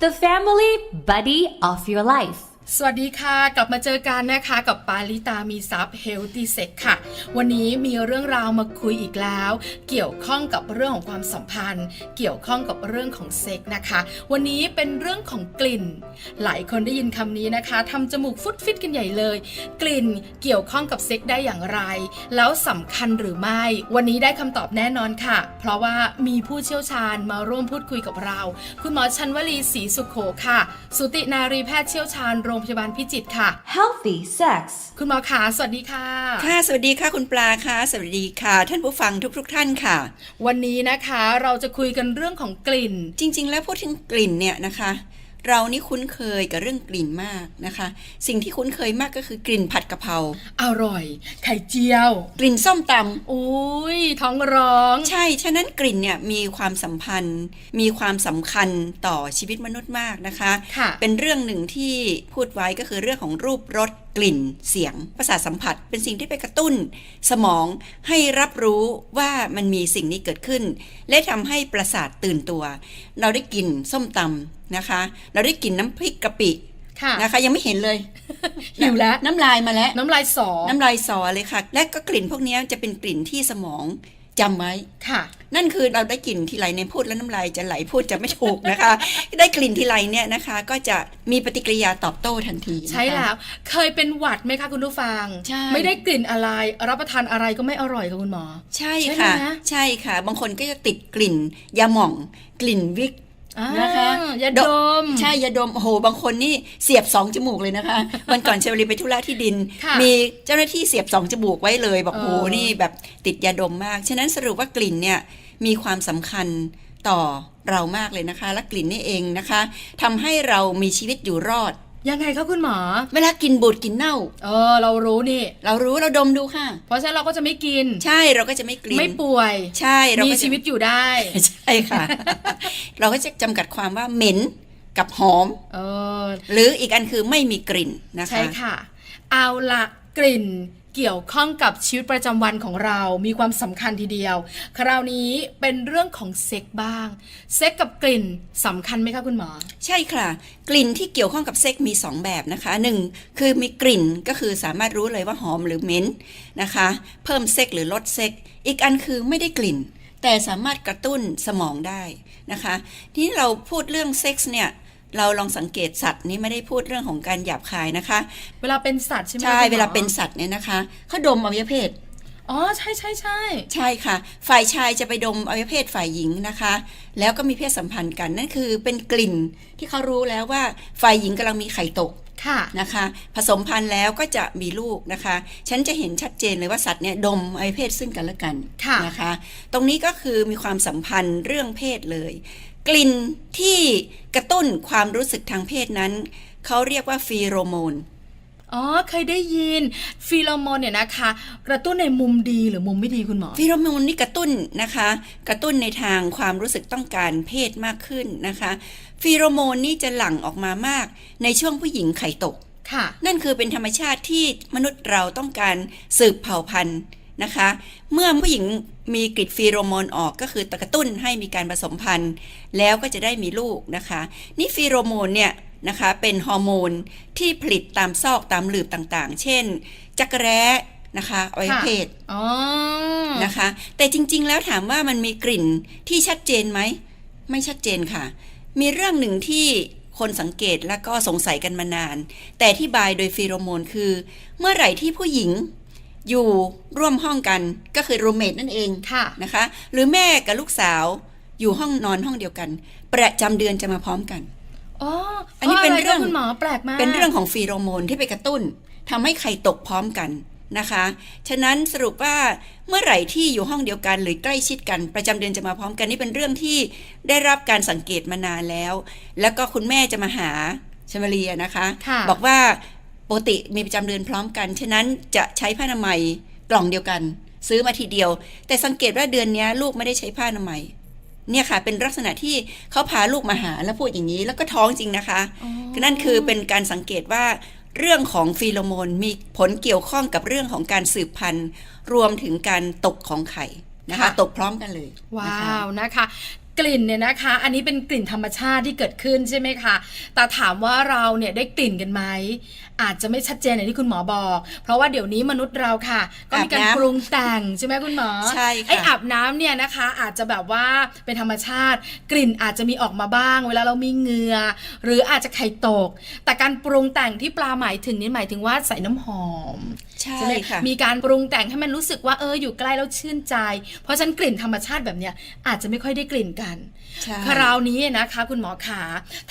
the family buddy of your life. สวัสดีค่ะ กลับมาเจอกันนะคะกับปาลิตามีซับ Healthy Sex ค่ะ วันนี้มีเรื่องราวมาคุยอีกแล้ว เกี่ยวข้องกับเรื่องของความสัมพันธ์ เกี่ยวข้องกับเรื่องของเซ็กนะคะ วันนี้เป็นเรื่องของกลิ่น หลายคนได้ยินคำนี้นะคะทำจมูกฟุดฟิตกันใหญ่เลย กลิ่นเกี่ยวข้องกับเซ็กได้อย่างไร แล้วสำคัญหรือไม่ วันนี้ได้คำตอบแน่นอนค่ะ เพราะว่ามีผู้เชี่ยวชาญมาร่วมพูดคุยกับเรา คุณหมอชันวลีศรีสุขโขค่ะ สุตินารีแพทย์เชี่ยวชาญโรงพยาบาลพิจิตรค่ะ Healthy sex. คุณหมอขาสวัสดีค่ะ ค่ะ สวัสดีค่ะคุณปลาค่ะ สวัสดีค่ะ ท่านผู้ฟังทุกๆทท่านค่ะ วันนี้นะคะเราจะคุยกันเรื่องของกลิ่น จริง ๆ แล้วพูดถึงกลิ่นเนี่ยนะคะ เรานี่คุ้นเคยกับเรื่องกลิ่นมากนะคะ สิ่งที่คุ้นเคยมากก็คือกลิ่นผัดกะเพราอร่อย ไข่เจียว กลิ่นส้มตอุ้ยท้องร้องำใช่ ฉะนั้นกลิ่นเนี่ยมีความสัมพันธ์ มีความสำคัญต่อชีวิตมนุษย์มากนะคะค่ะเป็นเรื่องหนึ่งที่พูดไว้ก็คือเรื่องของรูปรสกลิ่นเสียงประสาทสัมผัส เป็นสิ่งที่ไปกระตุ้น สมองให้รับรู้ว่ามันมีสิ่งนี้เกิดขึ้น และทำให้ประสาทตื่นตัว เราได้กลิ่นส้มตำนะคะ เราได้กลิ่นน้ำพริกกะปิค่ะนะคะยังไม่เห็นเลยหิวแล้วน้ำลายมาแล้ว น้ำลายสอน้ำลายสอเลยค่ะ และก็กลิ่นพวกนี้จะเป็นกลิ่นที่สมอง จำไว้ค่ะ นั่นคือเราได้กลิ่นทีไรในยพูดแล้วน้ำลายจะไหลพูดจะไม่ถูกนะคะ ได้กลิ่นทีไรเนี่ยนะคะ ก็จะมีปฏิกิริยาตอบโต้ทันทีนะคะ ใช่แล้ว เคยเป็นหวัดไหมคะคุณผู้ฟัง ใช่ ไม่ได้กลิ่นอะไร รับประทานอะไรก็ไม่อร่อยค่ะคุณหมอ ใช่ใช่ค่ะ ไหมใช่ค่ะ บางคนก็จะติดกลิ่นยาหม่อง กลิ่นวิกอ่า นะคะยาดม ใช่ยาดมโอ้โหบางคนนี่เสียบสองจมูกเลยนะคะ วันก่อนเชวลีไปธุระที่ดินค่ะมีเจ้าหน้าที่เสียบสองจมูกไว้เลยบอกเออโอ้โหนี่แบบติดยาดมมาก ฉะนั้นสรุปว่ากลิ่นเนี่ยมีความสำคัญต่อเรามากเลยนะคะ และกลิ่นนี่เองนะคะทำให้เรามีชีวิตอยู่รอด ยังไงคะคุณหมอ เวลากินบูดกินเน่า เออ เรารู้นี่ เรารู้เราดมดูค่ะ เพราะฉะนั้นเราก็จะไม่กิน ใช่เราก็จะไม่กลิ่นไม่ป่วย ใช่เรามีก็จะชีวิตอยู่ได้ ใช่ค่ะ เราก็จะจำกัดความว่าเหม็นกับหอมเออหรืออีกอันคือไม่มีกลิ่นนะคะ ใช่ค่ะ เอาละกลิ่น เกี่ยวข้องกับชีวิตประจำวันของเรามีความสำคัญทีเดียว คราวนี้เป็นเรื่องของเซ็กบ้าง เซ็กกับกลิ่นสำคัญไหมคะคุณหมอ ใช่ค่ะ กลิ่นที่เกี่ยวข้องกับเซ็กมี 2 แบบนะคะหนึ่งคือมีกลิ่นก็คือสามารถรู้เลยว่าหอมหรือเหม็นนะคะ เพิ่มเซ็กหรือลดเซ็ก อีกอันคือไม่ได้กลิ่น แต่สามารถกระตุ้นสมองได้นะคะ ที่เราพูดเรื่องเซ็กส์เนี่ย เราลองสังเกตสัตว์นี้ไม่ได้พูดเรื่องของการหยาบคายนะคะ เวลาเป็นสัตว์ใช่ไหมคะใช่คุณหมอเวลาเป็นสัตว์เนี่ยนะคะเขาดมอวัยวะเพศอ๋อใช่ใช่ใช่ใช่ค่ะ ฝ่ายชายจะไปดมอวัยวะเพศฝ่ายหญิงนะคะ แล้วก็มีเพศสัมพันธ์กันนั่นคือเป็นกลิ่นที่เขารู้แล้วว่าฝ่ายหญิงกำลังมีไข่ตกค่ะนะคะ ผสมพันธุ์แล้วก็จะมีลูกนะคะ ฉันจะเห็นชัดเจนเลยว่าสัตว์เนี่ยดมอวัยวะเพศซึ่งกันและกันค่ะนะคะ ตรงนี้ก็คือมีความสัมพันธ์เรื่องเพศเลย กลิ่นที่กระตุ้นความรู้สึกทางเพศนั้น เขาเรียกว่าฟีโรโมนอ๋อเคยได้ยินฟีโรโมนเนี่ยนะคะ กระตุ้นในมุมดีหรือมุมไม่ดีคุณหมอฟีโรโมนนี่กระตุ้นนะคะ กระตุ้นในทางความรู้สึกต้องการเพศมากขึ้นนะคะฟีโรโมนนี่จะหลั่งออกมามากในช่วงผู้หญิงไข่ตกค่ะนั่นคือเป็นธรรมชาติที่มนุษย์เราต้องการสืบเผ่าพันธุ์ นะคะ เมื่อผู้หญิงมีกลิ่นฟีโรโมนออกก็คือตะกระตุ้นให้มีการผสมพันธุ์ แล้วก็จะได้มีลูกนะคะ นี่ฟีโรโมนเนี่ยนะคะเป็นฮอร์โมนที่ผลิตตามซอกตามหลืบต่างๆ เช่น จักรแร้นะคะอวัยวะเพศอ๋อนะคะ แต่จริงๆ แล้วถามว่ามันมีกลิ่นที่ชัดเจนไหม ไม่ชัดเจนค่ะ มีเรื่องหนึ่งที่คนสังเกตและก็สงสัยกันมานาน แต่ที่บายโดยฟีโรโมนคือ เมื่อไหร่ที่ผู้หญิง อยู่ร่วมห้องกันก็คือรูเมทนั่นเองค่ะนะคะ หรือแม่กับลูกสาวอยู่ห้องนอนห้องเดียวกัน ประจำเดือนจะมาพร้อมกันอ๋ออันนี้เป็นพะะไคะเรื่องคุณหมอแปลกมากเป็นเรื่องของฟีโรโมนที่ไปกระตุ้นทำให้ไข่ตกพร้อมกันนะคะ ฉะนั้นสรุปว่าเมื่อไหร่ที่อยู่ห้องเดียวกัน หรือใกล้ชิดกันประจำเดือนจะมาพร้อมกันนี่เป็นเรื่องที่ได้รับการสังเกตมานานแล้ว แล้วก็คุณแม่จะมาหาชมารีอะนะคะค่ะบอกว่า ปกติมีประจำเดือนพร้อมกัน ฉะนั้นจะใช้ผ้าอนามัยกล่องเดียวกัน ซื้อมาทีเดียว แต่สังเกตว่าเดือนนี้ลูกไม่ได้ใช้ผ้าอนามัยเนี่ยค่ะ เป็นลักษณะที่เขาพาลูกมาหาแล้วพูดอย่างนี้แล้วก็ท้องจริงนะคะนั่นคือเป็นการสังเกตว่าเรื่องของฟีโรโมนมีผลเกี่ยวข้องกับเรื่องของการสืบพันธุ์ รวมถึงการตกของไข่นะคะค่ะตกพร้อมกันเลย ว้นะคะาวนะคะ กลิ่นเนี่ยนะคะ อันนี้เป็นกลิ่นธรรมชาติที่เกิดขึ้นใช่ไหมคะแต่ถามว่าเราเนี่ยได้กลิ่นกันไหมอาจจะไม่ชัดเจนอย่างที่คุณหมอบอก เพราะว่าเดี๋ยวนี้มนุษย์เราค่ะ ก็มีการอาบน้ำปรุงแต่งใช่ไหมคุณหมอใช่ค่ะไอ้อาบน้ำเนี่ยนะคะ อาจจะแบบว่าเป็นธรรมชาติ กลิ่นอาจจะมีออกมาบ้าง เวลาเรามีเหงื่อหรืออาจจะไข่ตก แต่การปรุงแต่งที่ปลาหมายถึงนี่หมายถึงว่าใส่น้ำหอม ใช่ใช่ไหมค่ะมีการปรุงแต่งให้มันรู้สึกว่าเอออยู่ใกล้แล้วชื่นใจ เพราะฉะนั้นกลิ่นธรรมชาติแบบเนี้ยอาจจะไม่ค่อยได้กลิ่นกันใช่คราวนี้นะคะ คุณหมอขา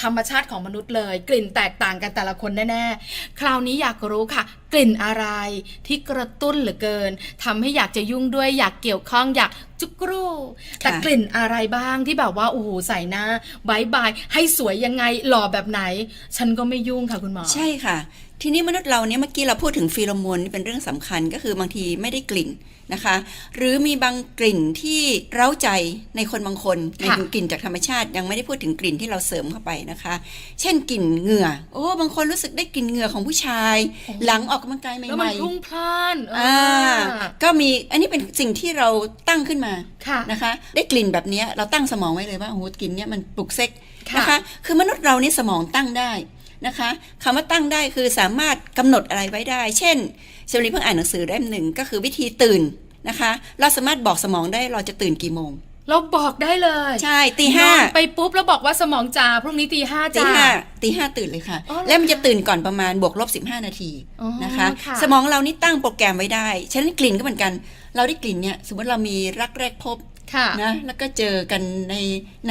ธรรมชาติของมนุษย์เลย กลิ่นแตกต่างกันแต่ละคนแน่ๆ คราวนี้อยากรู้ค่ะ กลิ่นอะไรที่กระตุ้นเหลือเกินทำให้อยากจะยุ่งด้วยอยากเกี่ยวข้องอยากจุกรูแต่กลิ่นอะไรบ้างที่แบบว่าโอ้โหใส่หน้าบายบายให้สวยยังไงหล่อแบบไหน ฉันก็ไม่ยุ่งค่ะคุณหมอ ใช่ค่ะ ทีนี้มนุษย์เราเนี่ยเมื่อกี้เราพูดถึงฟีโรโมนนี่เป็นเรื่องสำคัญก็คือบางทีไม่ได้กลิ่นนะคะ หรือมีบางกลิ่นที่เร้าใจในคนบางคนในค่ะกลิ่นจากธรรมชาติ ยังไม่ได้พูดถึงกลิ่นที่เราเสริมเข้าไปนะคะ เช่นกลิ่นเหงื่อ โอ้บางคนรู้สึกได้กลิ่นเหงื่อของผู้ชาย หลังออกกำลังกายใหม่ๆแล้วมันพรุ่งพล่านเอออ่าอก็มีอันนี้เป็นสิ่งที่เราตั้งขึ้นมาค่ะนะคะ ได้กลิ่นแบบเนี้ยเราตั้งสมองไว้เลยว่าโอ้โหกลิ่นเนี้ยมันปลุกเซ็กค่ะนะคะ คือมนุษย์เรานี่สมองตั้งได้ นะคะคำว่าตั้งได้คือสามารถกำหนดอะไรไว้ได้ เช่นเชลลีเพิ่งอ่านหนังสือเล่มหนึ่งก็คือวิธีตื่นนะคะ เราสามารถบอกสมองได้เราจะตื่นกี่โมงเราบอกได้เลย ใช่ตีห้านอนไปปุ๊บแล้วบอกว่าสมองจ่าพรุ่งนี้ตีห้าตีจ่าห้าตีห้าตื่นเลยค่ะอ๋อเหรอแล้วมันจะตื่นก่อนประมาณบวกลบ15นาทีอ๋อนะคะค่ะสมองเรานี่ตั้งโปรแกรมไว้ได้ฉะนั้นกลิ่นก็เหมือนกัน เราได้กลิ่นเนี่ยสมมติเรามีรักแรกพบค่ะนะแล้วก็เจอกันใน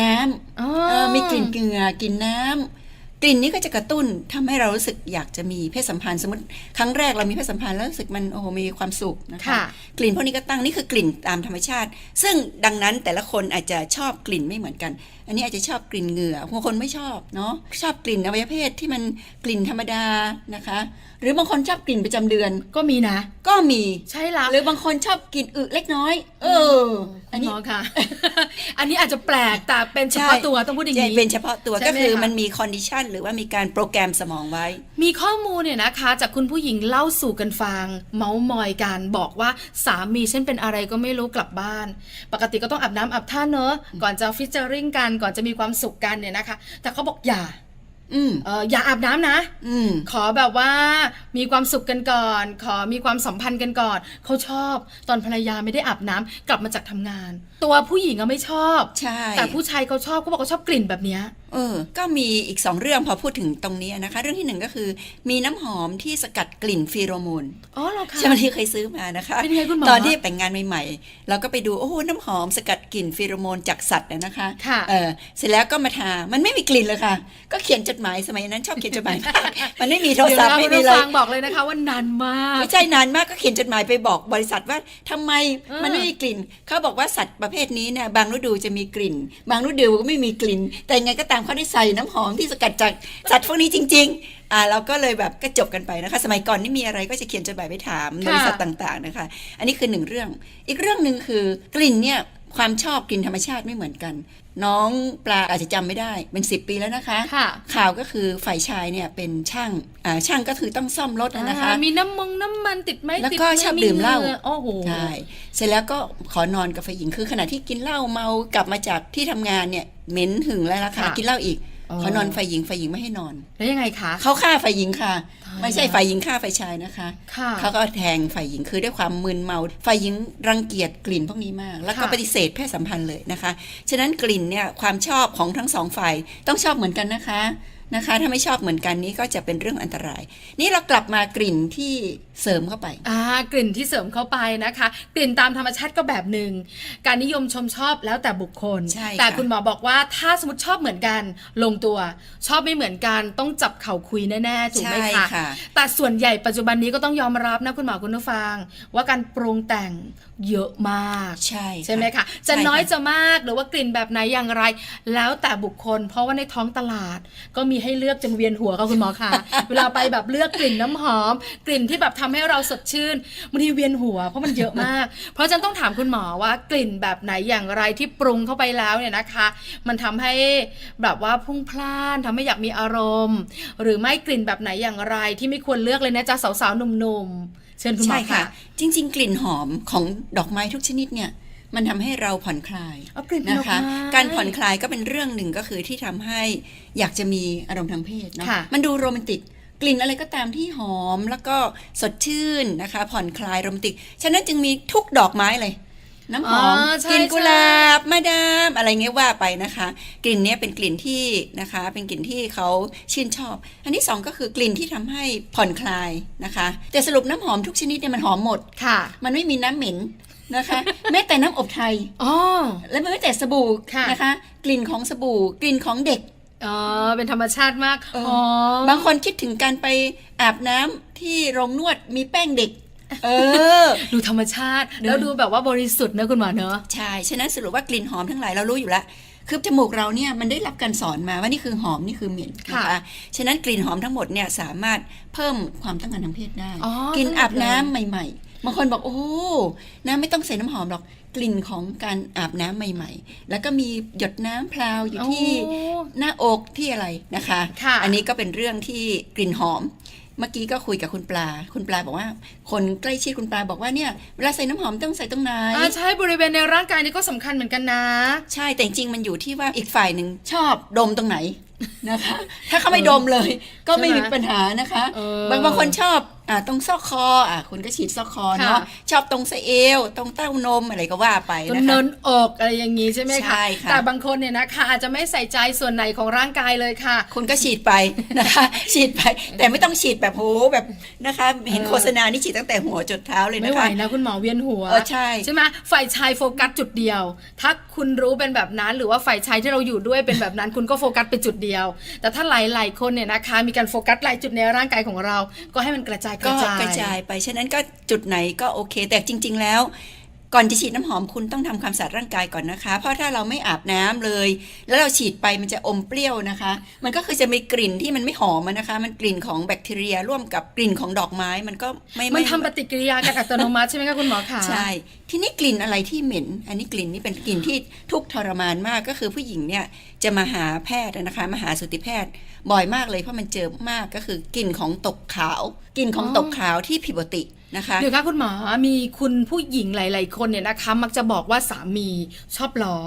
น้ำอ๋อเออมีกลิ่นเหงื่อกลิ่นน้ำ กลิ่นนี้ก็จะกระตุ้นทำให้เรารู้สึกอยากจะมีเพศสัมพันธ์สมมติครั้งแรกเรามีเพศสัมพันธ์แล้วรู้สึกมันโอ้โหมีความสุขนะคะค่ะกลิ่นพวกนี้ก็ตั้งนี่คือกลิ่นตามธรรมชาติ ซึ่งดังนั้นแต่ละคนอาจจะชอบกลิ่นไม่เหมือนกัน อันนี้อาจจะชอบกลิ่นเหงื่อบางคนไม่ชอบเนาะชอบกลิ่นอวัยวะเพศที่มันกลิ่นธรรมดานะคะ หรือบางคนชอบกลิ่นประจำเดือน ก็มีนะ ก็มีใช่แล้วหรือบางคนชอบกลิ่นอึเล็กน้อย เออ อันคุณหนี้มอค่ะ อันนี้อาจจะแปลกแต่เป็นเฉพาะตัวต้องพูดอย่างใช่นี้เป็นเฉพาะตัวใช่ก็ไหมคือคะมันมีคอนดิชันหรือว่ามีการโปรแกรมสมองไว้ มีข้อมูลเนี่ยนะคะ จากคุณผู้หญิงเล่าสู่กันฟัง เมาส์มอยกันบอกว่าสามีฉันเป็นอะไรก็ไม่รู้กลับบ้าน ปกติก็ต้องอาบน้ำอาบท่าเนอะก่อนจะฟิชเจอริงกันก่อนจะมีความสุขกันเนี่ยนะคะ แต่เขาบอกอย่าอืมเอออย่าอาบน้ำนะ อืมขอแบบว่ามีความสุขกันก่อน ขอมีความสัมพันธ์กันก่อน เขาชอบตอนภรรยาไม่ได้อาบน้ำกลับมาจากทำงาน ตัวผู้หญิงอะไม่ชอบ ใช่ แต่ผู้ชายเขาชอบเขาบอกเขาชอบกลิ่นแบบเนี้ยเออ ก็มีอีกสองเรื่องพอพูดถึงตรงนี้นะคะ เรื่องที่หนึ่งก็คือ มีน้ำหอมที่สกัดกลิ่นฟีโรโมนอ๋อเหรอคะ ใช่ไหมที่เคยซื้อมานะคะเป็นไงคุณหมอตอนที่แต่งงานใหม่ๆ เราก็ไปดูโอ้โหน้ำหอมสกัดกลิ่นฟีโรโมนจากสัตว์น่ะนะคะค่ะเออเสร็จแล้วก็มาทามันไม่มีกลิ่นเลยค่ะ ก็เขียนจดหมายสมัยนั้นชอบเขียนจดหมายมากมันไม่มีโทรเดี๋ยวศัพท์เราไม่คุณมีผู้เลฟัยงบอกเลยนะคะว่านานมากไม่ใช่นานมากก็เขียนจดหมายไปบอกบริษัทว่าทำไมเออมันไม่มีกลิ่น เขาบอกว่าสัตว์ประเภทนี้เนี่ยบางฤดูจะมีกลิ่น บางฤดูก็ไม่มีกลิ่น แต่ยังไงก็ตามเขาได้ใส่น้ำหอมที่สกัดจากสัตว์พวกนี้จริง ๆ อ่าเราก็เลยแบบก็จบกันไปนะคะ สมัยก่อนนี่มีอะไรก็จะเขียนจดหมายไปถามบริษัทต่างๆนะคะ อันนี้คือหนึ่งเรื่อง อีกเรื่องหนึ่งคือกลิ่นเนี่ยความชอบกลิ่นธรรมชาติไม่เหมือนกัน น้องปลาอาจจะจำไม่ได้เป็นสิบปีแล้วนะคะค่ะข่าวก็คือฝ่ายชายเนี่ยเป็นช่างอ่าช่างก็คือต้องซ่อมรถนะนะคะอ่ามีน้ำมงน้ำมันติดไหมแล้วติดก็ไชอบดื่มเหล้างื่อโอ้โหใช่เสร็จแล้วก็ขอนอนกับฝ่ายหญิงคือขณะที่กินเหล้าเมากลับมาจากที่ทำงานเนี่ย เหม็นหึงแล้วล่ะค่ะค่ะกินเหล้าอีกอ๋อขอนอนฝ่ายหญิงฝ่ายหญิงไม่ให้นอน แล้วยังไงคะ เขาฆ่าฝ่ายหญิงค่ะ ตายไม่ใช่ฝ่ายหญิงฆ่าฝ่ายชายนะคะ ค่ะ เขาก็แทงฝ่ายหญิงคือด้วยความมึนเมา ฝ่ายหญิงรังเกียจกลิ่นพวกนี้มาก แล้วก็ค่ะ ปฏิเสธเพศสัมพันธ์เลยนะคะ ฉะนั้นกลิ่นเนี่ยความชอบของทั้งสองฝ่ายต้องชอบเหมือนกันนะคะ นะคะ ถ้าไม่ชอบเหมือนกันนี้ก็จะเป็นเรื่องอันตราย นี่เรากลับมากลิ่นที่เสริมเข้าไปอ่ากลิ่นที่เสริมเข้าไปนะคะ กลิ่นตามธรรมชาติก็แบบหนึ่งการนิยมชมชอบแล้วแต่บุคคลใช่ค่ะแต่คุณหมอบอกว่าถ้าสมมติชอบเหมือนกัน ลงตัว ชอบไม่เหมือนกันต้องจับเข่าคุยแน่ๆถูกไหมใช่คะค่ะแต่ส่วนใหญ่ปัจจุบันนี้ก็ต้องยอมรับนะคุณหมอคุณผู้ฟัง ว่าการปรุงแต่งเยอะมาก ใช่ใช่ไหมคะใช่จะน้อยค่ะจะมากหรือว่ากลิ่นแบบไหนอย่างไร แล้วแต่บุคคล เพราะว่าในท้องตลาดก็มีให้เลือกจนเวียนหัวค่ะคุณหมอคะเวลาไปแบบเลือกกลิ่นน้ำหอม กลิ่นที่แบบทำให้เราสดชื่นบางทีเวียนหัวเพราะมันเยอะมาก เพราะฉะนันต้องถามคุณหมอว่ากลิ่นแบบไหนอย่างไรที่ปรุงเข้าไปแล้วเนี่ยนะคะ มันทำให้แบบว่าพุ่งพล่านทำให้อยากมีอารมณ์ หรือไม่กลิ่นแบบไหนอย่างไรที่ไม่ควรเลือกเลยนะจ๊ะสาวๆหนุ่มๆเชิญคุณหมใช่อค่ะค่ะ จริง ๆ กลิ่นหอมของดอกไม้ทุกชนิดเนี่ย มันทำให้เราผ่อนคลายเอากลิ่นเป็นนะดอกคะไม้การผ่อนคลายก็เป็นเรื่องหนึ่งก็คือที่ทำให้อยากจะมีอารมณ์ทางเพศเนาะค่ะมันดูโรแมนติกกลิ่นอะไรก็ตามที่หอมแล้วก็สดชื่นนะคะ ผ่อนคลายโรแมนติก ฉะนั้นจึงมีทุกดอกไม้เลยน้ำหอมอ๋อใช่กลิ่นกุหลาบใช่มาดามอะไรเงี้ยว่าไปนะคะ กลิ่นเนี้ยเป็นกลิ่นที่นะคะ เป็นกลิ่นที่เขาชื่นชอบ อันที่สองก็คือกลิ่นที่ทำให้ผ่อนคลายนะคะ แต่สรุปน้ำหอมทุกชนิดเนี่ยมันหอมหมดค่ะ มันไม่มีน้ำเหม็น นะคะแม้แต่น้ำอบไทย อ๋อ และไม่แต่สบู่ค่ะ นะคะ กลิ่นของสบู่ กลิ่นของเด็ก อ๋อ เป็นธรรมชาติมากเอออ๋อบางคนคิดถึงการไปอาบน้ำที่โรงนวดมีแป้งเด็ก เออ ดูธรรมชาติ แล้วดูแบบว่าบริสุทธิ์นะคุณหมอเนอะ ใช่ ฉะนั้นสรุปว่ากลิ่นหอมทั้งหลายเรารู้อยู่แล้ว คือจมูกเราเนี่ยมันได้รับการสอนมาว่านี่คือหอมนี่คือเหม็นนะค่ะคะ ฉะนั้นกลิ่นหอมทั้งหมดเนี่ยสามารถเพิ่มความต้องการทางเพศได้ อ๋อกลิ่นอาบน้ำทั้งหมดเลยใหม่ๆ บางคนบอกโอ้น้ำไม่ต้องใส่น้ำหอมหรอกกลิ่นของการอาบน้ำใหม่ ๆ แล้วก็มีหยดน้ำพราวอยู่ที่โอ้หน้าอกที่อะไรนะคะค่ะอันนี้ก็เป็นเรื่องที่กลิ่นหอมเมื่อกี้ก็คุยกับคุณปลา คุณปลาบอกว่า คนใกล้ชิดคุณปลาบอกว่าเนี่ยเวลาใส่น้ำหอมต้องใส่ตรงไหนอ่าใช่บริเวณในร่างกายนี่ก็สำคัญเหมือนกันนะ ใช่แต่จริงๆมันอยู่ที่ว่าอีกฝ่ายหนึ่งชอบดมตรงไหน นะคะ ถ้าเขาไม่ดมเลย ก็ไม่ใช่ไหมมีปัญหานะคะเออบางบางคนชอบอ่าตรงซอกคออะคุณก็ฉีดซอกคอเนาะค่ะชอบตรงสะเอว ตรงเต้านมอะไรก็ว่าไปจนนะคะเนินอกอะไรอย่างนี้ใช่ไหมใช่คะค่ะแต่บางคนเนี่ยนะคะอาจจะไม่ใส่ใจส่วนไหนของร่างกายเลยค่ะ คุณก็ฉีดไปนะคะ ฉีดไปแต่ไม่ต้องฉีดแบบโหแบบนะคะ เห็นเออโฆษณานี่ฉีดตั้งแต่หัวจดเท้าเลยไม่นะไหวคะนะคุณหมอเวียนหัวเออใช่ใช่ไหมฝ่ายชายโฟกัสจุดเดียว ถ้าคุณรู้เป็นแบบนั้นหรือว่าฝ่ายชายที่เราอยู่ด้วยเป็นแบบนั้นคุณก็โฟกัสไปจุดเดียวแต่ถ้าหลายๆคนเนี่ยนะคะ มีการโฟกัสหลายจุดในร่างกายของเรา ก็ให้มันกระจายกระจายกระจายไปฉะนั้นก็จุดไหนก็โอเค แต่จริง ๆ แล้ว ก่อนจะฉีดน้ำหอมคุณต้องทำความสะอาดร่างกายก่อนนะคะ เพราะถ้าเราไม่อาบน้ำเลย แล้วเราฉีดไปมันจะอมเปรี้ยวนะคะ มันก็คือจะมีกลิ่นที่มันไม่หอมอะนะคะ มันกลิ่นของแบคทีเรียร่วมกับกลิ่นของดอกไม้มันก็ไม่มันไม่ทำปฏิกิริยากันอัตโนมัติใช่ไหมคะคุณหมอคะใช่ทีนี้กลิ่นอะไรที่เหม็น อันนี้กลิ่นนี้เป็นกลิ่นที่ทุกข์ทรมานมากก็คือผู้หญิงเนี่ยจะมาหาแพทย์นะคะมาหาสูติแพทย์ บ่อยมากเลยเพราะมันเจอมากก็คือกลิ่นของตกขาว กลิ่นของตกขาวที่ผิดปกติ นะคะเดี๋ยวค่ะคุณหมอมีคุณผู้หญิงหลาย ๆ คนเนี่ยนะคะ มักจะบอกว่าสามีชอบล้อ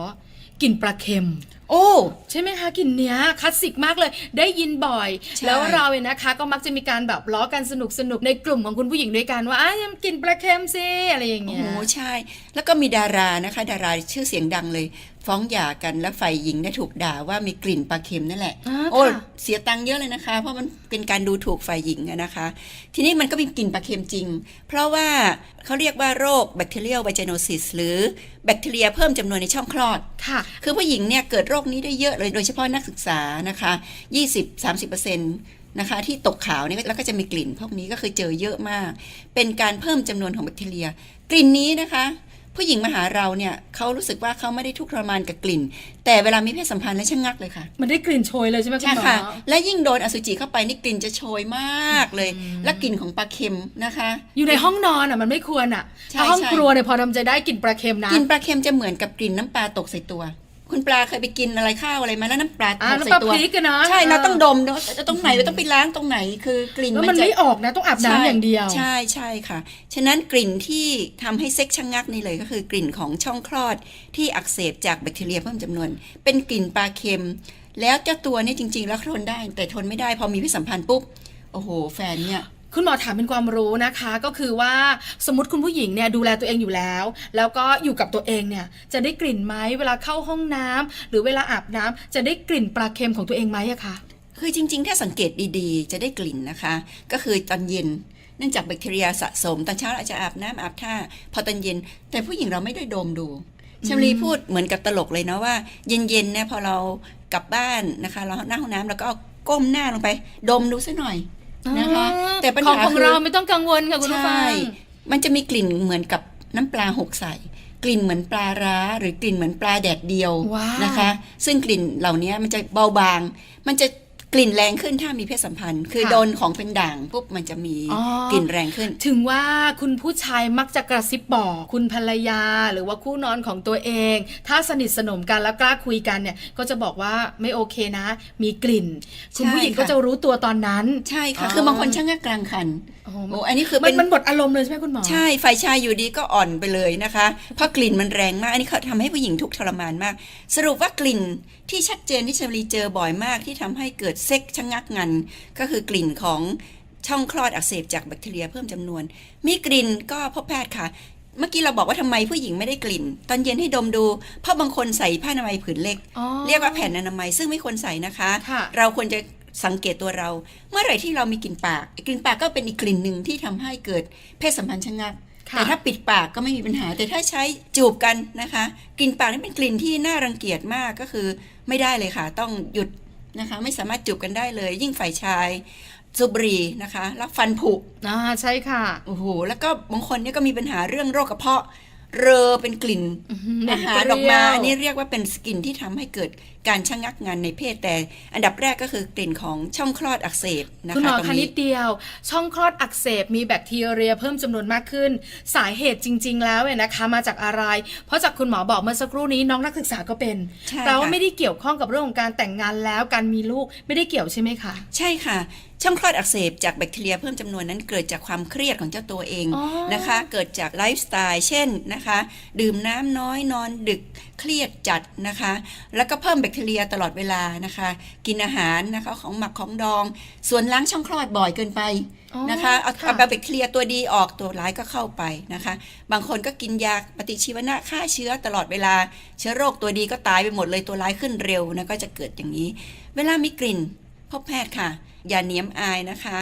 กลิ่นปลาเค็ม โอ้ใช่ไหมคะกลิ่นเนี้ยคลาสสิกมากเลยได้ยินบ่อยใช่แล้วเราเนี่ยนะคะ ก็มักจะมีการแบบล้อกันสนุกสนุกๆในกลุ่มของคุณผู้หญิงด้วยกันว่าอะยังกลิ่นปลาเค็มสิอะไรอย่างโอ้เงี้โหยใช่ แล้วก็มีดารานะคะ ดาราชื่อเสียงดังเลย ฟ้องหย่ากันแล้วฝ่ายหญิงเนี่ยถูกด่าว่ามีกลิ่นปลาเค็มนั่นแหละอ่าโอ้ค่ะเสียตังค์เยอะเลยนะคะ เพราะมันเป็นการดูถูกฝ่ายหญิงอะนะคะ ทีนี้มันก็มีกลิ่นปลาเค็มจริง เพราะว่าเขาเรียกว่าโรคแบคทีเรียลไวจโนซิสหรือแบคทีเรียเพิ่มจำนวนในช่องคลอดค่ะ คือผู้หญิงเนี่ยเกิดโรคนี้ได้เยอะเลยโดยเฉพาะนักศึกษานะคะ 20-30%นะคะที่ตกขาวเนี่ยแล้วก็จะมีกลิ่นพวกนี้ก็คือเจอเยอะมาก เป็นการเพิ่มจำนวนของแบคทีเรีย กลิ่นนี้นะคะ ผู้หญิงมาหาเราเนี่ยเขารู้สึกว่าเขาไม่ได้ทุกข์ทรมานกับกลิ่น แต่เวลามีเพศสัมพันธ์แล้วชะงักเลยค่ะ มันได้กลิ่นโชยเลยใช่ไหมคุณใช่หมอค่ะ และยิ่งโดนอสุจิเข้าไปนี่กลิ่นจะโชยมากเลย และกลิ่นของปลาเค็มนะคะ อยู่ในห้องนอนอะมันไม่ควรอะใช่ถ้าห้องใช่ครัวเนี่ยพอทำใจได้กลิ่นปลาเค็มนะกลิ่นปลาเค็มจะเหมือนกับกลิ่นน้ำปลาตกใส่ตัว คุณปลาเคยไปกินอะไรข้าวอะไรมาแล้วน้ำปลาตอ่ากใส่น้ำปลาตัวพริกกันนะใช่เราต้องเดมเนอะตรงไหนเราต้องไปล้างตรงไหนคือกลิ่นแล้วมัมันนจะ ไม่ออกนะต้องอาบน้ำอย่างเดียว ใช่ใช่ค่ะ ฉะนั้นกลิ่นที่ทำให้เซ็กชะงงักนี่เลยก็คือกลิ่นของช่องคลอดที่อักเสบจากแบคทีเรียเพิ่มจำนวน เป็นกลิ่นปลาเค็ม แล้วเจ้าตัวเนี่ยจริง ๆ แล้วทนได้ แต่ทนไม่ได้พอมีเพศสัมพันธ์ปุ๊บ โอ้โห แฟนเนี่ย คุณหมอถามเป็นความรู้นะคะก็คือว่าสมมติคุณผู้หญิงเนี่ยดูแลตัวเองอยู่แล้ว แล้วก็อยู่กับตัวเองเนี่ยจะได้กลิ่นไหมเวลาเข้าห้องน้ำหรือเวลาอาบน้ำจะได้กลิ่นปลาเค็มของตัวเองไหมอะคะคือจริง ๆ ถ้าสังเกตดีๆ จะได้กลิ่นนะคะ ก็คือตอนเย็นเนื่องจากแบคทีเรียสะสมตอนเช้าอาจจะอาบน้ำอาบท่า พอตอนเย็น แต่ผู้หญิงเราไม่ได้ดมดูชมรีพูดเหมือนกับตลกเลยนะว่า เย็นๆเนี่ยพอเรากลับบ้านนะคะ เราหน้าห้องน้ำแล้วก็เอาก้มหน้าลงไป ดมดูซะหน่อย นะคะอ๋อแต่ปัญของหาของคือเราไม่ต้องกังวลค่ะคุณผู้ฟัใช่งมันจะมีกลิ่นเหมือนกับน้ำปลาหกใส่กลิ่นเหมือนปลาร้า หรือกลิ่นเหมือนปลาแดดเดียวว้าวนะคะ ซึ่งกลิ่นเหล่านี้มันจะเบาบาง มันจะ กลิ่นแรงขึ้นถ้ามีเพศสัมพันธ์ คือค่ะ โดนของเป็นด่างปุ๊บมันจะมีอ๋อกลิ่นแรงขึ้น ถึงว่าคุณผู้ชายมักจะกระซิบบอกคุณภรรยาหรือว่าคู่นอนของตัวเอง ถ้าสนิทสนมกันแล้วกล้าคุยกันเนี่ย ก็จะบอกว่าไม่โอเคนะ มีกลิ่น คุณผู้หญิงใช่ค่ะก็จะรู้ตัวตอนนั้น ใช่ค่ะ อ๋อ คือบางคนช่างงักกลางคัน โอ้โหโอ้อันนี้คือมัเป็นนมันหมดอารมณ์เลยใช่ไหมคุณหมอ ใช่ฝ่ายชายอยู่ดีก็อ่อนไปเลยนะคะ เพราะกลิ่นมันแรงมาก อันนี้เขาทำให้ผู้หญิงทุกข์ทรมานมาก สรุปว่ากลิ่นที่ชัดเจนที่ชมรีเจอบ่อยมากที่ทำให้เกิดเซ็กชะงักงัน ก็คือกลิ่นของช่องคลอดอักเสบจากแบคทีเรียเพิ่มจำนวน มีกลิ่นก็พบแพทย์ค่ะ เมื่อกี้เราบอกว่าทำไมผู้หญิงไม่ได้กลิ่น ตอนเย็นให้ดมดู เพราะบางคนใส่ผ้าอนามัยผืนเล็กอ๋อเรียกว่าแผ่นอนามัยซึ่งไม่ควรใส่นะคะค่ะเราควรจะสังเกตตัวเรา เมื่อไหร่ที่เรามีกลิ่นปาก กลิ่นปากก็เป็นอีกกลิ่นหนึ่งที่ทำให้เกิดเพศสัมพันธ์ชะงักค่ะแต่ถ้าปิดปากก็ไม่มีปัญหา แต่ถ้าใช้จูบกันนะคะ กลิ่นปากนี่เป็นกลิ่นที่น่ารังเกียจมากก็คือไม่ได้เลยค่ะ ต้องหยุด นะคะ ไม่สามารถจูบกันได้เลย ยิ่งฝ่ายชายสูบบุหรีนะคะแล้วฟันผุอ่าใช่ค่ะ โอ้โหแล้วก็บางคนเนี่ยก็มีปัญหาเรื่องโรคกระเพาะ เรอเป็นกลิ่นเหม็นอาหารเปรี้ยวออกมาอันนี้เรียกว่าเป็นกลิ่นที่ทำให้เกิดการชะงักงานในเพศแต่ อันดับแรกก็คือกลิ่นของช่องคลอดอักเสบนะคะคุณหมอตรงคะนิดเดียว ช่องคลอดอักเสบมีแบคทีเรียเพิ่มจำนวนมากขึ้น สาเหตุจริง ๆ แล้วเนี่ยนะคะมาจากอะไร เพราะจากคุณหมอบอกเมื่อสักครู่นี้น้องนักศึกษาก็เป็นใช่แปลว่าค่ะไม่ได้เกี่ยวข้องกับเรื่องของการแต่งงานแล้วการมีลูกไม่ได้เกี่ยวใช่ไหมคะ ใช่ค่ะ ช่องคลอดอักเสบจากแบคทีเรียเพิ่มจำนวนนั้นเกิดจากความเครียดของเจ้าตัวเองอ๋อนะคะ เกิดจากไลฟ์สไตล์เช่นนะคะ ดื่มน้ำน้อยนอนดึกเครียดจัดนะคะ แล้วก็เพิ่มแบคทีเรียตลอดเวลานะคะ กินอาหารนะคะของหมักของดอง ส่วนล้างช่องคลอดบ่อยเกินไปอ๋อนะคะเอาค่ะเอาแบคทีเรียตัวดีออกตัวร้ายก็เข้าไปนะคะ บางคนก็กินยาปฏิชีวนะฆ่าเชื้อตลอดเวลา เชื้อโรคตัวดีก็ตายไปหมดเลยตัวร้ายขึ้นเร็วนะก็จะเกิดอย่างนี้ เวลามีกลิ่นพบแพทย์ค่ะ อย่าเหนียมอายนะคะ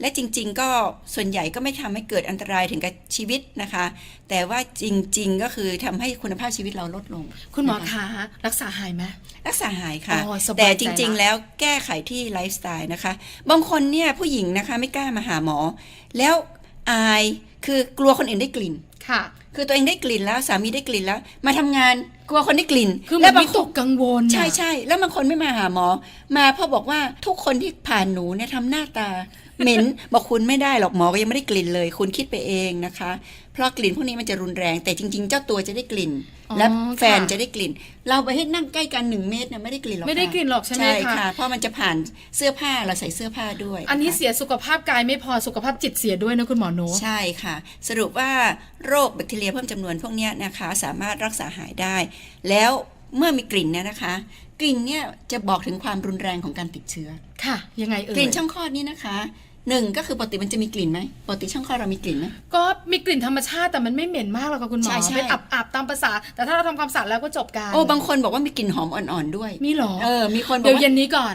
และจริงๆ ก็ส่วนใหญ่ก็ไม่ทำให้เกิดอันตรายถึงกับชีวิตนะคะ แต่ว่าจริงๆ ก็คือทำให้คุณภาพชีวิตเราลดลง คุณหมอนะะคะรักษาหายไหมรักษาหายค่ะอ๋อสบายใจแต่จริงละๆแล้วแก้ไขที่ไลฟ์สไตล์นะคะ บางคนเนี่ยผู้หญิงนะคะไม่กล้ามาหาหมอ แล้วอายคือกลัวคนอื่นได้กลิ่นค่ะ คือตัวเองได้กลิ่นแล้วสามีได้กลิ่นแล้ว มาทำงานกลัวคนได้กลิ่นคือเหมืแล้อวนบาวิงตคนกกังวลน่ะใช่ใช่แล้วบางคนไม่มาหาหมอ มาเพราะบอกว่าทุกคนที่ผ่านหนูเนี่ยทำหน้าตาเหม็นบอกคุณไม่ได้หรอกหมอก็ยังไม่ได้กลิ่นเลย คุณคิดไปเองนะคะ เพราะกลิ่นพวกนี้มันจะรุนแรง แต่จริง ๆ เจ้าตัวจะได้กลิ่นอ๋อและแฟนค่ะจะได้กลิ่น เราไปให้นั่งใกล้กันหนึ่งเมตรเนี่ยไม่ได้กลิ่นหรอกไม่ได้ค่ะกลิ่นหรอกใช่ไหมใช่คะค่ะเพราะมันจะผ่านเสื้อผ้าเราใส่เสื้อผ้าด้วย อันนี้ะคะเสียสุขภาพกายไม่พอสุขภาพจิตเสียด้วยนะคุณหมอโนตใช่ค่ะ สรุปว่าโรคแบคทีเรียเพิ่มจำนวนพวกเนี้ยนะคะ สามารถรักษาหายได้ แล้วเมื่อมีกลิ่นเนี่ยนะคะ กลิ่นเนี่ยจะบอกถึงความรุนแรงของการติดเชื้อค่ะ ยังไงเอ่ยกลิ่นช่องคลอดนี่นะคะ หนึ่งก็คือปกติมันจะมีกลิ่นไหมปกติช่องคลอดเรามีกลิ่นไหม ก็มีกลิ่นธรรมชาติแต่มันไม่เหม็นมากหรอกค่ะคุณหมอใช่ใช่ เป็นอับอับๆตามภาษา แต่ถ้าเราทำความสะอาดแล้วก็จบกันโอ้บางคนบอกว่ามีกลิ่นหอมอ่อนๆด้วยมีเหรอเออมีคนบอกเดี๋ยวว่าเย็นนี้ก่อน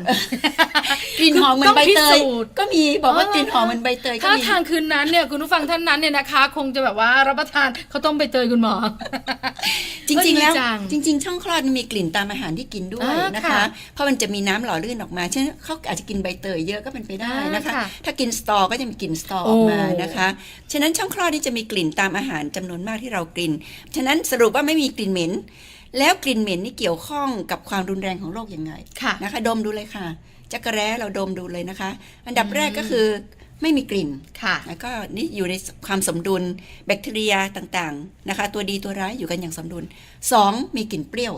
กลิ่นหอมเหมือนใบเตต้องพิยสูจน์ ก็มีบอกว่าอ๋อกลิ่นหอมเหมือนใบเตยก็ถ้ามีทางคืนนั้นเนี่ยคุณผู้ฟังท่านนั้นเนี่ยนะคะ คงจะแบบว่ารับประทานเขาวต้มใบเตยคุณหมอ จริง ๆ แล้ว ก็ดีจังจริง ๆ ช่องคลอดมันมีกลิ่นตามอาหารที่กินด้วยอ่านะคะ ค่ะเพราะมันจะมีน้ำหล่อลื่นออกมาฉะนั้นเขาอาจจะกินใบเตยเยอะก็เป็นไปได้นะคะ อ่าค่ะ ถ้ากินสตอก็จะมีกลิ่นสตอโอ้ออกมานะคะ ฉะนั้นช่องคลอดนี่จะมีกลิ่นตามอาหารจำนวนมากที่เรากิน ฉะนั้นสรุปว่าไม่มีกลิ่นเหม็น แล้วกลิ่นเหม็นนี่เกี่ยวข้องกับความรุนแรงของโรคยังไงค่ะนะคะ ดมดูเลยค่ะจักระแร้เราดมดูเลยนะคะ อันดับแรกก็คือไม่มีกลิ่นค่ะ แล้วก็นี่อยู่ในความสมดุลแบคทีเรียต่างๆนะคะ ตัวดีตัวร้ายอยู่กันอย่างสมดุลสองมีกลิ่นเปรี้ยว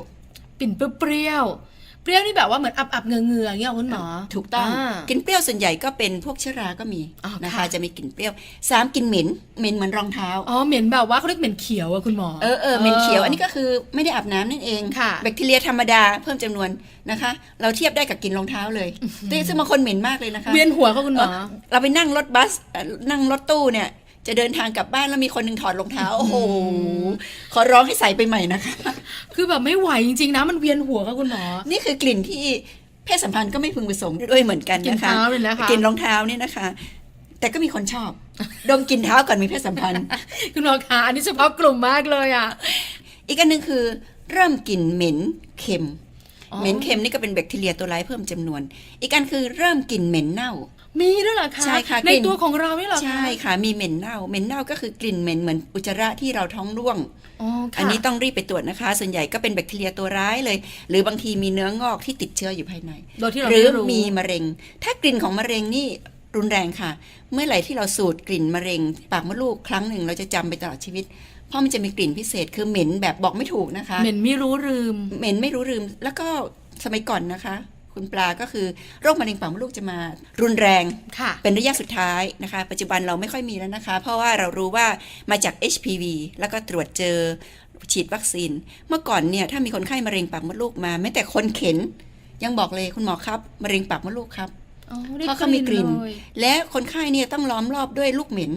ปิ่นเปรี้ยวๆ เปรี้ยวนี่แบบว่าเหมือนอับอับๆเหงือเงือๆอย่างเงี้ยคุณหมอ ถูกต้องากลิ่นเปรี้ยวส่วนใหญ่ก็เป็นพวกเชื้อราก็มีอ๋อนะคะค่ะจะมีกลิ่นเปรี้ยวสามกลิ่นเหม็นเหม็นเหมือนรองเท้าอ๋อเหม็นแบบว่าเขาเรียกเหม็นเขียวอะคุณหมอเออเออเหม็นเขียวอันนี้ก็คือไม่ได้อาบน้ำนั่นเองค่ะแบคทีเรียธรรมดาเพิ่มจำนวนนะคะ เราเทียบได้กับกลิ่นรองเท้าเลยแต่ซึ่งบางคนเหม็นมากเลยนะคะเวียนหัวค่ะคุณหมอเออเราไปนั่งรถบัสเอ่อนั่งรถตู้เนี่ย จะเดินทางกลับบ้านแล้วมีคนหนึ่งถอดรองเท้า โอ้โห ขอร้องให้ใส่ไปใหม่นะคะ คือแบบไม่ไหวจริงๆนะ มันเวียนหัวค่ะคุณหมอ นี่คือกลิ่นที่เพศสัมพันธ์ก็ไม่พึงประสงค์ด้วยเหมือนกันกลิ่นนะคะเท้าเลยนะคะกลิ่นรองเท้าเนี่ยนะคะ แต่ก็มีคนชอบ ดมกลิ่นเท้าก่อนมีเพศสัมพันธ์ คุณหมอคะอันนี้เฉพาะกลุ่มมากเลยอะอีกอันหนึ่งคือเริ่มกลิ่นเหม็นเค็มอ๋อเหม็นเค็มนี่ก็เป็นแบคทีเรียตัวร้ายเพิ่มจำนวน อีกอันคือเริ่มกลิ่นเหม็นเน่า มีด้วยเหรอคะใช่ค่ะในกลิ่น ตัวของเรานี่เหรอคะใช่ค่ะ มีเหม็นเน่าเหม็นเน่าก็คือกลิ่นเหม็นเหมือนอุจจาระที่เราท้องร่วง อ๋อค่ะอันนี้ต้องรีบไปตรวจนะคะ ส่วนใหญ่ก็เป็นแบคทีเรียตัวร้ายเลย หรือบางทีมีเนื้องอกที่ติดเชื้ออยู่ภายใน โดยที่เราหรือไม่รู้มีมะเร็ง ถ้ากลิ่นของมะเร็งนี่รุนแรงค่ะ เมื่อไหร่ที่เราสูดกลิ่นมะเร็ง ปากมดลูกครั้งหนึ่งเราจะจำไปตลอดชีวิต เพราะมันจะมีกลิ่นพิเศษคือเหม็นแบบบอกไม่ถูกนะคะ เหม็นไม่รู้ลืม เหม็นไม่รู้ลืมแล้วก็สมัยก่อนนะคะ คุณปลาก็คือโรคมะเร็งปากมดลูกจะมารุนแรงค่ะเป็นระยะสุดท้ายนะคะ ปัจจุบันเราไม่ค่อยมีแล้วนะคะ เพราะว่าเรารู้ว่ามาจาก HPV แล้วก็ตรวจเจอฉีดวัคซีน เมื่อก่อนเนี่ยถ้ามีคนไข้มะเร็งปากมดลูกมาแม้แต่คนเข็น ยังบอกเลยคุณหมอครับมะเร็งปากมดลูกครับอ๋อได้เพราะเขามีกลิ่นเลยและคนไข้เนี่ยต้องล้อมรอบด้วยลูกเหม็น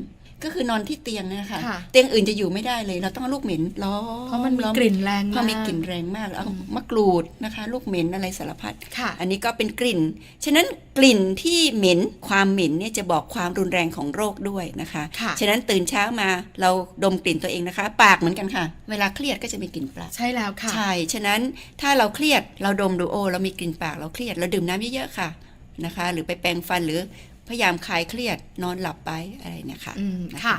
ก็คือนอนที่เตียงเนยคะค่ะ เตียงอื่นจะอยู่ไม่ได้เลย เราต้องเอาลูกเหม็นล้อมเพราะมันมีล้อกลิ่นแรงเพมาราะกมีกลิ่นแรงมากแล้วเอามะกรูดนะคะ ลูกเหม็นอะไรสารพัด ค่ะ อันนี้ก็เป็นกลิ่น ฉะนั้นกลิ่นที่เหม็นความเหม็นเนี่ยจะบอกความรุนแรงของโรคด้วยนะคะ ค่ะ ฉะนั้นตื่นเช้ามาเราดมกลิ่นตัวเองนะคะ ปากเหมือนกันค่ะ เวลาเครียดก็จะมีกลิ่นปาก ใช่แล้วค่ะ ใช่ ฉะนั้นถ้าเราเครียดเราดมดูโอ เรามีกลิ่นปากเราเครียดเราดื่มน้ำเยอะๆค่ะนะคะ หรือไปแปรงฟันหรือ พยายามคลายเครียดนอนหลับไปอะไรเนี่ยค่ะอืมนค่ะ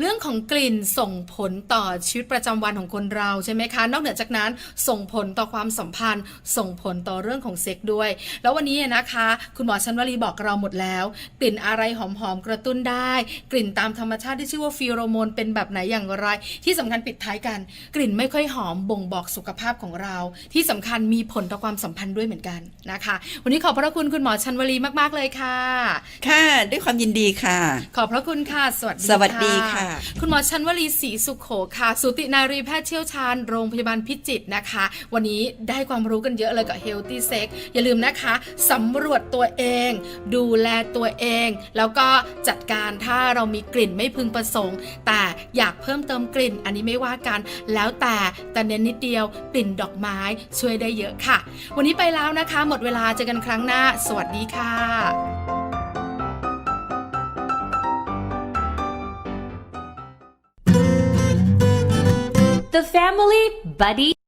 เรื่องของกลิ่นส่งผลต่อชีวิตประจำวันของคนเราใช่ไหมคะ นอกเหนือจากนั้นส่งผลต่อความสัมพันธ์ ส่งผลต่อเรื่องของเซ็กด้วย แล้ววันนี้นะคะ คุณหมอชันวลีบอกเราหมดแล้ว กลิ่นอะไรหอมๆกระตุ้นได้ กลิ่นตามธรรมชาติที่ชื่อว่าฟีโรโมนเป็นแบบไหนอย่างไร ที่สำคัญปิดท้ายกัน กลิ่นไม่ค่อยหอมบ่งบอกสุขภาพของเรา ที่สำคัญมีผลต่อความสัมพันธ์ด้วยเหมือนกันนะคะ วันนี้ขอบพระคุณคุณหมอชันวลีมากๆเลยค่ะค่ะด้วยความยินดีค่ะ ขอบพระคุณค่ะ สวัสดีสวัสดีค่ะ คุณหมอชันวลีศรีสุขโขค่ะ สูตินารีแพทย์เชี่ยวชาญโรงพยาบาลพิจิตรนะคะ วันนี้ได้ความรู้กันเยอะเลยกับ Healthy Sex อย่าลืมนะคะสำรวจตัวเอง ดูแลตัวเอง แล้วก็จัดการถ้าเรามีกลิ่นไม่พึงประสงค์ แต่อยากเพิ่มเติมกลิ่น อันนี้ไม่ว่ากัน แล้วแต่แต่เน้นนิดเดียวกลิ่นดอกไม้ช่วยได้เยอะค่ะ วันนี้ไปแล้วนะคะ หมดเวลาเจอกันครั้งหน้า สวัสดีค่ะ The Family Buddy